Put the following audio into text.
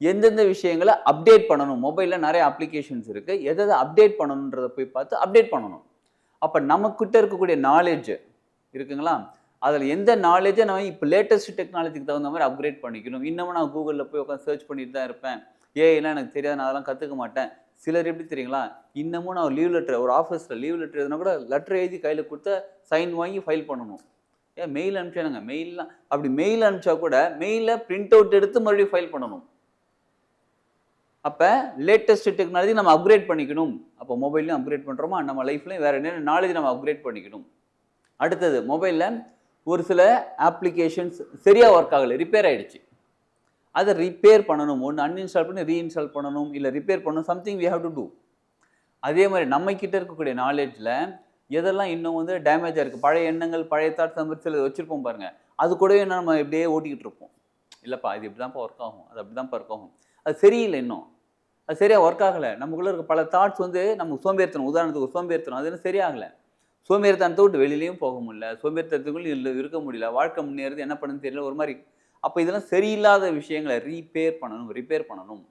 எந்தெந்த விஷயங்களை அப்டேட் பண்ணணும்? மொபைலில் நிறைய அப்ளிகேஷன்ஸ் இருக்குது எதை எதை அப்டேட் பண்ணணுன்றதை போய் பார்த்து அப்டேட் பண்ணணும். அப்போ நம்மக்கிட்ட இருக்கக்கூடிய நாலேஜ் இருக்குங்களா? அதில் எந்த நாலேஜை நம்ம இப்போ லேட்டஸ்ட் டெக்னாலஜிக்கு தகுந்த மாதிரி அப்கிரேட் பண்ணிக்கணும்? இன்னமும் நான் கூகுளில் போய் உட்காந்து சர்ச் பண்ணிட்டு தான் இருப்பேன். ஏஐலாம் எனக்கு தெரியாது நான் அதெல்லாம் கற்றுக்க மாட்டேன். சிலர் எப்படி தெரியுங்களா? இன்னமும் நான் லீவ் லெட்டர் ஒரு ஆஃபீஸில் லீவ் லெட்டர் எதுனா கூட லெட்டர் எழுதி கையில் கொடுத்து சைன் வாங்கி ஃபைல் பண்ணணும். ஏன் மெயில் அனுப்பிச்சானுங்க. மெயிலெலாம் அப்படி மெயில் அனுப்பிச்சா கூட மெயிலில் பிரிண்ட் அவுட் எடுத்து மறுபடியும் ஃபைல் பண்ணணும். அப்போ லேட்டஸ்ட் டெக்னாலஜி நம்ம அப்கிரேட் பண்ணிக்கணும். அப்போ மொபைல்லையும் அப்கிரேட் பண்ணுறோமா நம்ம லைஃப்லையும் வேறு என்ன? நாலேஜ் நம்ம அப்கிரேட் பண்ணிக்கணும். அடுத்தது மொபைலில் ஒரு சில ஆப்ளிகேஷன்ஸ் சரியாக ஒர்க் ஆகலை. ரிப்பேர் ஆகிடுச்சு அதை ரிப்பேர் பண்ணணும். ஒன்று அன்இன்ஸ்டால் பண்ணி ரீஇன்ஸ்டால் பண்ணணும். இல்லை ரிப்பேர் பண்ணணும். Something we have to do அதே மாதிரி நம்ம இருக்கக்கூடிய நாலேஜில் எதெல்லாம் இன்னும் வந்து டேமேஜாக இருக்குது பழைய எண்ணங்கள் பழைய தாட்ஸ் அந்த மாதிரி சில வச்சுருப்போம் பாருங்கள் அது கூடவே நம்ம இப்படியே ஓட்டிக்கிட்டு இருப்போம். இல்லைப்பா இது இப்படி தான்ப்பா ஒர்க் ஆகும். அது அப்படி தான்ப்பா ஒர்க் ஆகும். அது சரியில்லை இன்னும். அது சரியாக ஒர்க் ஆகலை. நமக்குள்ளே இருக்க பல தாட்ஸ் வந்து நமக்கு சோம்பேறித்தனம் உதாரணத்துக்கு சோம்பேறித்தனம் அது என்ன சரியாகலை. சோம்பேறித்தனத்தை விட்டு வெளியிலையும் போக முடியல. சோம்பேறித்தனத்துக்குள்ள இல்லை இருக்க முடியல. வாழ்க்கை முன்னேறது என்ன பண்ணுன்னு தெரியல ஒரு மாதிரி. அப்போ இதெல்லாம் சரியில்லாத விஷயங்களை ரீபேர் பண்ணணும் ரிப்பேர் பண்ணணும்.